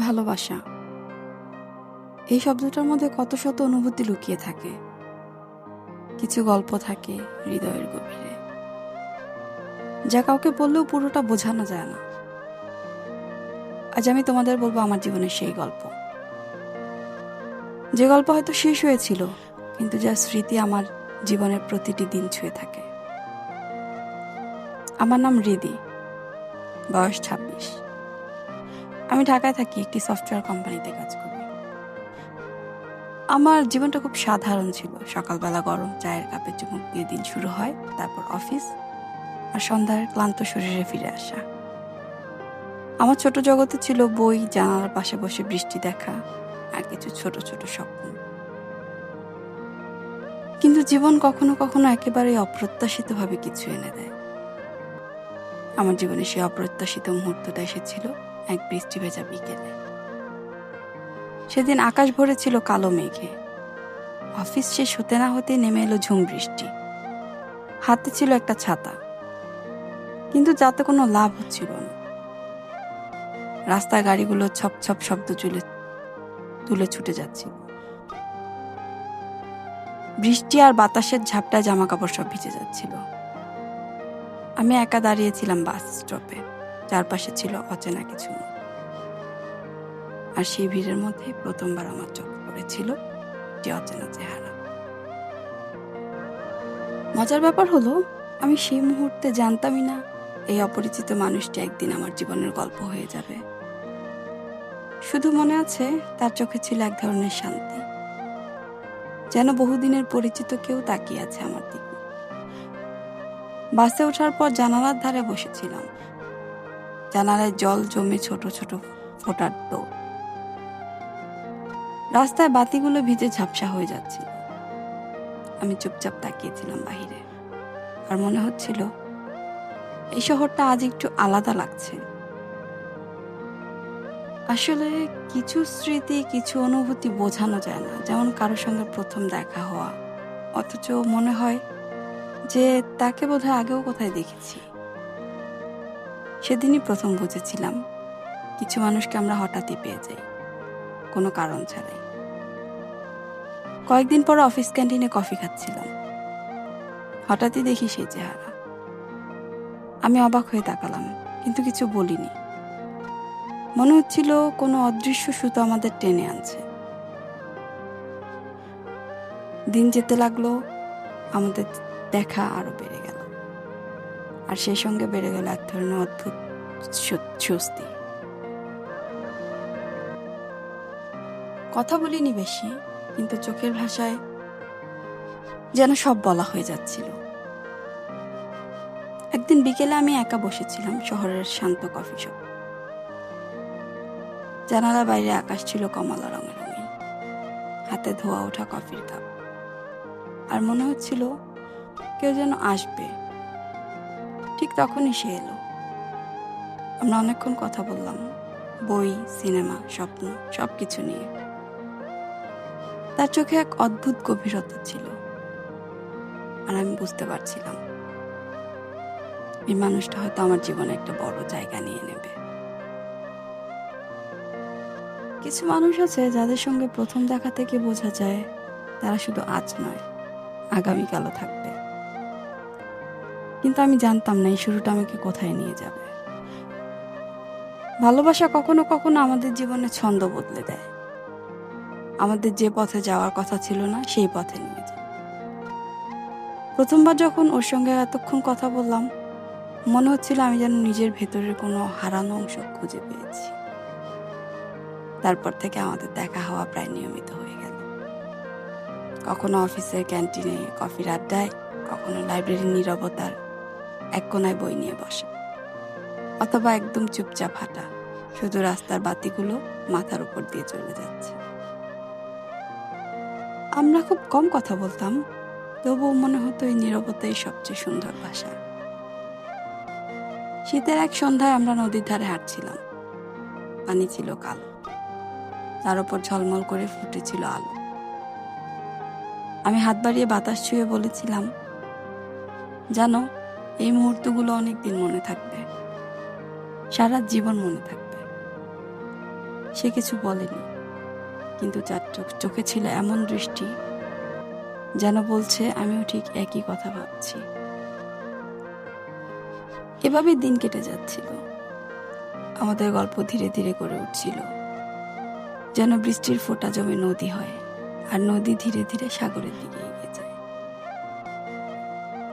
ভালোবাসা। এই শব্দটার মধ্যে কত শত অনুভূতি লুকিয়ে থাকে। কিছু গল্প থাকে হৃদয়ের গভীরে, যা কাউকে বললেও পুরোটা বোঝানো যায় না। আজ আমি তোমাদের বলব আমার জীবনের সেই গল্প। যে গল্প হয়তো শেষ হয়েছিল, কিন্তু যার স্মৃতি আমার জীবনের প্রতিটি দিন ছুঁয়ে থাকে। আমার নাম রিদি বয়স ছাব্বিশ। আমি ঢাকায় থাকি, একটি সফটওয়্যার কোম্পানিতে কাজ করি। আমার জীবনটা খুব সাধারণ ছিল। সকালবেলা গরম, চায়ের কাপে চুমুক দিয়ে দিন শুরু হয়, তারপর অফিস আর সন্ধ্যার ক্লান্ত শরীরে ফিরে আসা। আমার ছোট জগতে ছিল বই, জানালার পাশে বসে বৃষ্টি দেখা আর কিছু ছোট ছোট স্বপ্ন। কিন্তু জীবন কখনো কখনো একেবারে অপ্রত্যাশিতভাবে কিছু এনে দেয়। আমার জীবনে সেই অপ্রত্যাশিত মুহূর্তটা এসেছিল। এক বৃষ্টি ভেজা বিকেলে। সেদিন আকাশ ভরে ছিল কালো মেঘে। অফিস শেষ হতে না হতে নেমে এলো ঝুম বৃষ্টি। হাতে ছিল একটা ছাতা। কিন্তু যাতে কোনো লাভ হচ্ছিল না। রাস্তায় গাড়িগুলো ছপ ছপ শব্দ চুলে, তুলে ছুটে যাচ্ছিল বৃষ্টি আর বাতাসের ঝাপটায় জামা কাপড় সব ভিজে যাচ্ছিল। আমি একা দাঁড়িয়েছিলাম বাস স্টপে। চারপাশে ছিল অচেনা কিছু। আর সেই ভিড়ের মধ্যে প্রথমবার আমার চোখ পড়েছিল যে অচেনা চেহারা। মজার ব্যাপার হলো, আমি সেই মুহূর্তে জানতামই না এই অপরিচিত মানুষটি একদিন আমার জীবনের গল্প হয়ে যাবে। শুধু মনে আছে, তার চোখে ছিল এক ধরনের শান্তি। যেন বহুদিনের পরিচিত কেউ তাকিয়ে আছে আমার দিকে। বাসে ওঠার পর জানালার ধারে বসেছিলাম। জানালায় জল জমে ছোট ছোট ফোটার দৌড়। রাস্তায় বাতিগুলো ভিজে ঝাপসা হয়ে যাচ্ছিল। আমি চুপচাপ তাকিয়েছিলাম বাহিরে। আর মনে হচ্ছিল, এই শহরটা আজ একটু আলাদা লাগছে। আসলে কিছু স্মৃতি, কিছু অনুভূতি বোঝানো যায় না, যেমন কারোর সঙ্গে প্রথম দেখা হওয়া। অথচ মনে হয় যে তাকে বোধহয় আগেও কোথায় দেখেছি। সেদিনই প্রথম বুঝেছিলাম, কিছু মানুষকে আমরা হঠাৎই পেয়ে যাই, কোনো কারণ ছাড়াই। কয়েকদিন পর অফিস ক্যান্টিনে কফি খাচ্ছিলাম। হঠাৎই দেখি সেই চেহারা। আমি অবাক হয়ে তাকালাম, কিন্তু কিছু বলিনি। মনে হচ্ছিল কোনো অদৃশ্য সুতো আমাদের টেনে আনছে। দিন যেতে লাগল, আমাদের দেখা আরও বেড়ে আর সেই সঙ্গে বেড়ে গেল এক ধরনের অদ্ভুত স্বস্তি কথা বলিনি বেশি, কিন্তু চোখের ভাষায় যেন সব বলা হয়ে যাচ্ছিল। একদিন বিকেলে আমি একা বসেছিলাম শহরের শান্ত কফি শপ। জানালা বাইরে আকাশ ছিল কমলা রঙের রঙিন হাতে ধোয়া ওঠা কফির কাপ। আর মনে হচ্ছিল কেউ যেন আসবে। ঠিক তখনই সে এলো। আমরা অনেকক্ষণ কথা বললাম, বই, সিনেমা, স্বপ্ন, সবকিছু নিয়ে। তার চোখে এক অদ্ভুত গভীরতা ছিল। আর আমি বুঝতে পারছিলাম, এই মানুষটা হয়তো আমার জীবনে একটা বড় জায়গা নিয়ে নেবে। কিছু মানুষ আছে যাদের সঙ্গে প্রথম দেখা থেকে বোঝা যায়, তারা শুধু আজ নয়, আগামীকালও থাকবে। কিন্তু আমি জানতাম না এই শুরুটা আমাকে কোথায় নিয়ে যাবে। ভালোবাসা কখনো কখনো আমাদের জীবনে ছন্দ বদলে দেয়। আমাদের যে পথে যাওয়ার কথা ছিল না, সেই পথে নিয়ে যায়। প্রথমবার যখন ওর সঙ্গে এতক্ষণ কথা বললাম, মনে হচ্ছিল আমি যেন নিজের ভেতরের কোনো হারানো অংশ খুঁজে পেয়েছি। তারপর থেকে আমাদের দেখা হওয়া প্রায় নিয়মিত হয়ে গেল। কখনো অফিসের ক্যান্টিনে কফির আড্ডায়, কখনো লাইব্রেরির নীরবতার এক কোনায় বই নিয়ে বসে। অথবা একদম চুপচাপ হাঁটা। শুধু রাস্তার বাতিগুলো মাথার উপর দিয়ে চলে যাচ্ছে। আমরা খুব কম কথা বলতাম, তবুও মনে হতো এই নীরবতাই সবচেয়ে সুন্দর ভাষা। শীতের এক সন্ধ্যায় আমরা নদীর ধারে হাঁটছিলাম। পানি ছিল কালো। তার উপর ঝলমল করে ফুটেছিল আলো। আমি হাত বাড়িয়ে বাতাস ছুঁয়ে বলেছিলাম, জানো এই মুহূর্তগুলো অনেক দিন মনে থাকবে। সারা জীবন মনে থাকবে। সে কিছু বলেনি, কিন্তু যার চোখ ছিল এমন দৃষ্টি যেন বলছে, আমিও ঠিক একই কথা ভাবছি। এভাবেই দিন কেটে যাচ্ছিল। আমাদের গল্প ধীরে ধীরে করে উঠছিল। যেন বৃষ্টির ফোঁটা জমে নদী হয়, আর নদী ধীরে ধীরে সাগরের দিকে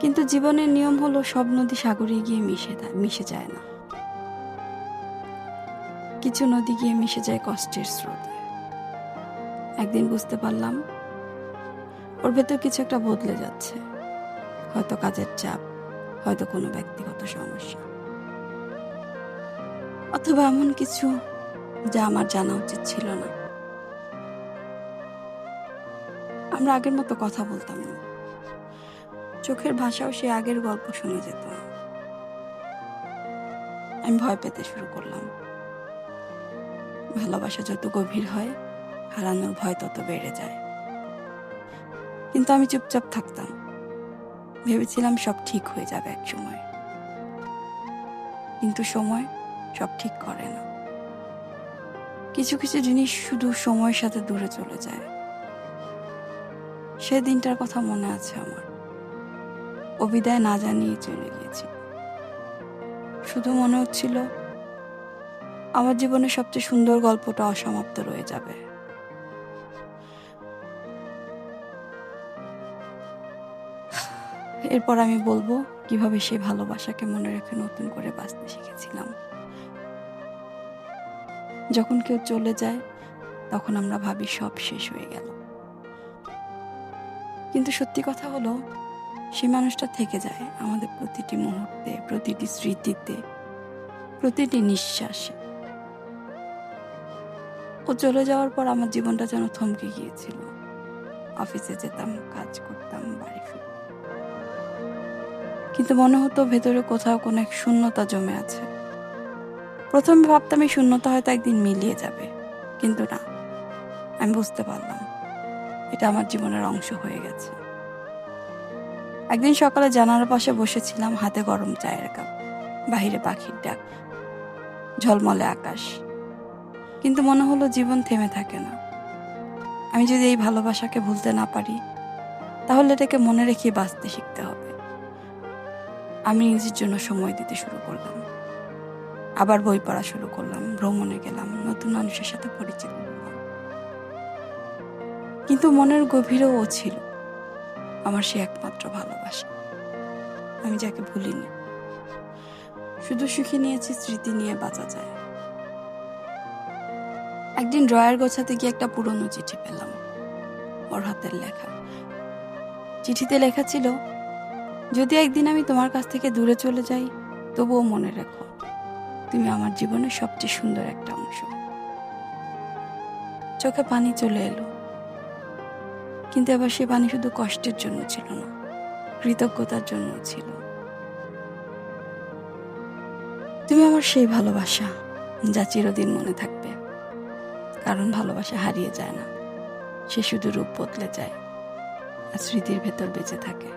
কিন্তু জীবনের নিয়ম হলো সব নদী সাগরে গিয়ে মিশে মিশে যায় না। কিছু নদী গিয়ে মিশে যায় কষ্টের স্রোতে। একদিন বুঝতে পারলাম, ওর ভেতর কিছু একটা বদলে যাচ্ছে। হয়তো কাজের চাপ, হয়তো কোনো ব্যক্তিগত সমস্যা। অথবা এমন কিছু যা আমার জানা উচিত ছিল না। আমরা আগের মতো কথা বলতাম না। চোখের ভাষাও সে আগের গল্প শুনে যেত। আমি ভয় পেতে শুরু করলাম। ভালোবাসা যত গভীর হয়, হারানোর ভয় তত বেড়ে যায়। কিন্তু আমি চুপচাপ থাকতাম। ভেবেছিলাম সব ঠিক হয়ে যাবে এক সময়। কিন্তু সময় সব ঠিক করে না। কিছু কিছু জিনিস শুধু সময়ের সাথে দূরে চলে যায়। সে দিনটার কথা মনে আছে আমার। ও বিদায় না জানিয়ে চলে গিয়েছি। শুধু মনে হচ্ছিল, আমার জীবনের সবচেয়ে সুন্দর গল্পটা অসমাপ্ত রয়ে যাবে। এরপর আমি বলব, কীভাবে সেই ভালোবাসাকে মনে রেখে নতুন করে বাঁচতে শিখেছিলাম। যখন কেউ চলে যায়, তখন আমরা ভাবি সব শেষ হয়ে গেল। কিন্তু সত্যি কথা হলো সে মানুষটা থেকে যায় আমাদের প্রতিটি মুহূর্তে, প্রতিটি স্মৃতিতে, প্রতিটি নিঃশ্বাসে। ও চলে যাওয়ার পর আমার জীবনটা যেন থমকে গিয়েছিল। অফিসে যেতাম, কাজ করতাম, বাড়ি ফিরতাম। কিন্তু মনে হতো ভেতরে কোথাও কোনো এক শূন্যতা জমে আছে। প্রথমে ভাবতাম এই শূন্যতা হয়তো একদিন মিলিয়ে যাবে, কিন্তু না, আমি বুঝতে পারলাম, এটা আমার জীবনের অংশ হয়ে গেছে। একদিন সকালে জানালার পাশে বসেছিলাম হাতে গরম চায়ের কাপ। বাহিরে পাখির ডাক, ঝলমলে আকাশ। কিন্তু মনে হলো জীবন থেমে থাকে না। আমি যদি এই ভালোবাসাকে ভুলতে না পারি, তাহলে এটাকে মনে রেখে বাঁচতে শিখতে হবে। আমি নিজের জন্য সময় দিতে শুরু করলাম। আবার বই পড়া শুরু করলাম, ভ্রমণে গেলাম, নতুন মানুষের সাথে পরিচিত কিন্তু মনের গভীরেও ছিল। আমার সে একমাত্র ভালোবাসা। আমি যাকে ভুলিনি। শুধু সুখী নিয়েছি, স্মৃতি নিয়ে বাঁচা যায়। একদিন ড্রয়ার গোছাতে গিয়ে একটা পুরনো চিঠি পেলাম, ওর হাতের লেখা। চিঠিতে লেখা ছিল, যদি একদিন আমি তোমার কাছ থেকে দূরে চলে যাই, তবুও মনে রেখো, তুমি আমার জীবনের সবচেয়ে সুন্দর একটা অংশ। চোখে পানি চলে এলো। কিন্তু এবার সে পানি শুধু কষ্টের জন্য ছিল না, কৃতজ্ঞতার জন্য ছিল। তুমি আমার সেই ভালোবাসা যা চিরদিন মনে থাকবে, কারণ ভালোবাসা হারিয়ে যায় না, সে শুধু রূপ বদলে যায় আর স্মৃতির ভেতর বেঁচে থাকে।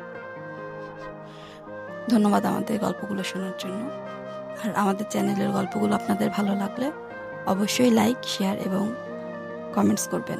ধন্যবাদ আমাদের গল্পগুলো শোনার জন্য, আর আমাদের চ্যানেলের গল্পগুলো আপনাদের ভালো লাগলে অবশ্যই লাইক, শেয়ার এবং কমেন্টস করবেন।